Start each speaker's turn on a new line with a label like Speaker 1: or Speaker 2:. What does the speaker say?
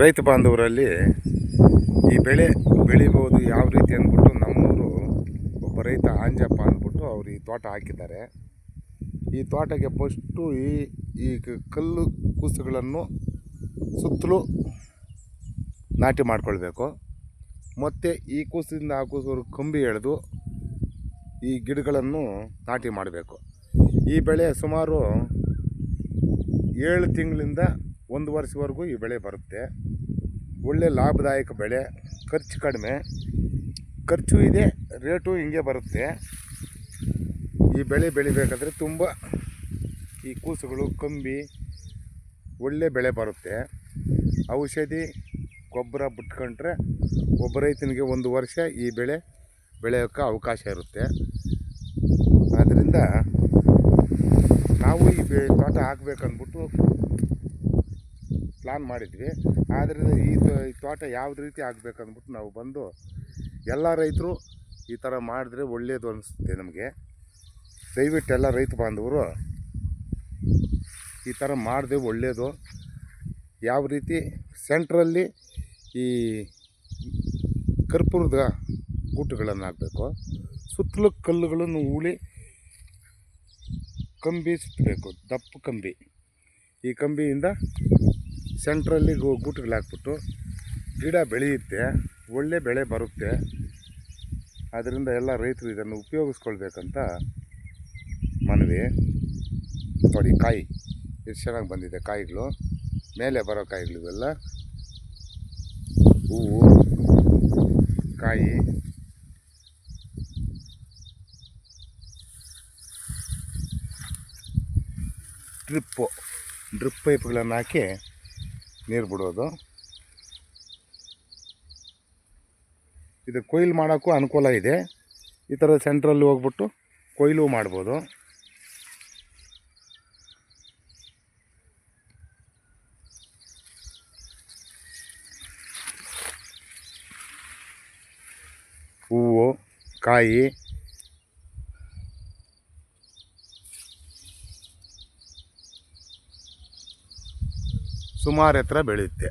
Speaker 1: ರೈತ ಬಾಂಧವರಲ್ಲಿ ಈ ಬೆಳೆ ಬೆಳಿಬೋದು ಯಾವ ರೀತಿ ಅಂದ್ಬಿಟ್ಟು ನಮ್ಮೂರು ಒಬ್ಬ ರೈತ ಆಂಜಪ್ಪ ಅಂದ್ಬಿಟ್ಟು ಅವರು ಈ ತೋಟ ಹಾಕಿದ್ದಾರೆ. ಈ ತೋಟಕ್ಕೆ ಫಸ್ಟು ಈ ಈ ಕಲ್ಲು ಕೂಸುಗಳನ್ನು ಸುತ್ತಲೂ ನಾಟಿ ಮಾಡಿಕೊಳ್ಬೇಕು. ಮತ್ತು ಈ ಕೂಸಿಂದ ಆ ಕೂಸವರು ಕಂಬಿ ಎಳೆದು ಈ ಗಿಡಗಳನ್ನು ನಾಟಿ ಮಾಡಬೇಕು. ಈ ಬೆಳೆ ಸುಮಾರು ಏಳು ತಿಂಗಳಿಂದ ಒಂದು ವರ್ಷವರೆಗೂ ಈ ಬೆಳೆ ಬರುತ್ತೆ. ಒಳ್ಳೆ ಲಾಭದಾಯಕ ಬೆಳೆ, ಖರ್ಚು ಕಡಿಮೆ. ಖರ್ಚು ಇದೆ, ರೇಟು ಹಿಂಗೆ ಬರುತ್ತೆ. ಈ ಬೆಳೆ ಬೆಳಿಬೇಕಾದ್ರೆ ತುಂಬ ಈ ಕೂಸುಗಳು, ಕಂಬಿ, ಒಳ್ಳೆ ಬೆಳೆ ಬರುತ್ತೆ. ಔಷಧಿ, ಗೊಬ್ಬರ ಬಿಟ್ಕೊಂಡ್ರೆ ಒಬ್ಬ ರೈತನಿಗೆ ಒಂದು ವರ್ಷ ಈ ಬೆಳೆ ಬೆಳೆಯೋಕ್ಕೆ ಅವಕಾಶ ಇರುತ್ತೆ. ಆದ್ದರಿಂದ ನಾವು ಈ ಬೆ ತೋಟ ಹಾಕ್ಬೇಕಂದ್ಬಿಟ್ಟು ಪ್ಲ್ಯಾನ್ ಮಾಡಿದ್ವಿ. ಆದರೆ ಈ ತೋಟ ಯಾವ ರೀತಿ ಆಗಬೇಕಂದ್ಬಿಟ್ಟು ನಾವು ಬಂದು ಎಲ್ಲ ರೈತರು ಈ ಥರ ಮಾಡಿದ್ರೆ ಒಳ್ಳೆಯದು ಅನಿಸುತ್ತೆ ನಮಗೆ. ದಯವಿಟ್ಟು ಎಲ್ಲ ರೈತ ಬಾಂಧವರು ಈ ಥರ ಮಾಡಿದೆ ಒಳ್ಳೆಯದು ಯಾವ ರೀತಿ ಸೆಂಟ್ರಲ್ಲಿ ಈ ಕರ್ಪೂರದ ಗೂಟುಗಳನ್ನು ಹಾಕಬೇಕು ಸುತ್ತಲೂ ಕಲ್ಲುಗಳನ್ನು ಉಳಿ ಕಂಬಿ ಸುತ್ತಬೇಕು, ದಪ್ಪ ಕಂಬಿ. ಈ ಕಂಬಿಯಿಂದ ಸೆಂಟ್ರಲ್ಲಿ ಗು ಗೂಟುಗಳು ಹಾಕ್ಬಿಟ್ಟು ಗಿಡ ಬೆಳೆಯುತ್ತೆ, ಒಳ್ಳೆ ಬೆಳೆ ಬರುತ್ತೆ. ಆದ್ದರಿಂದ ಎಲ್ಲ ರೈತರು ಇದನ್ನು ಉಪಯೋಗಿಸ್ಕೊಳ್ಬೇಕಂತ ಮನವಿ ನೋಡಿ, ಕಾಯಿ, ಎಷ್ಟು ಚೆನ್ನಾಗಿ ಬಂದಿದೆ ಕಾಯಿಗಳು. ಮೇಲೆ ಬರೋ ಕಾಯಿಗಳು ಇವೆಲ್ಲ. ಹೂವು, ಕಾಯಿ. ಡ್ರಿಪ್ಪು, ಡ್ರಿಪ್ ಪೈಪ್ಗಳನ್ನು ಹಾಕಿ ನೀರು ಬಿಡೋದು. ಇದು ಕೊಯ್ಲು ಮಾಡೋಕ್ಕೂ ಅನುಕೂಲ ಇದೆ. ಈ ಥರ ಸೆಂಟ್ರಲ್ಲಿ ಹೋಗ್ಬಿಟ್ಟು ಕೊಯ್ಲು ಮಾಡ್ಬೋದು. ಹೂವು, ಕಾಯಿ ಸುಮಾರು ಎತ್ತರ ಬೆಳೆಯುತ್ತೆ.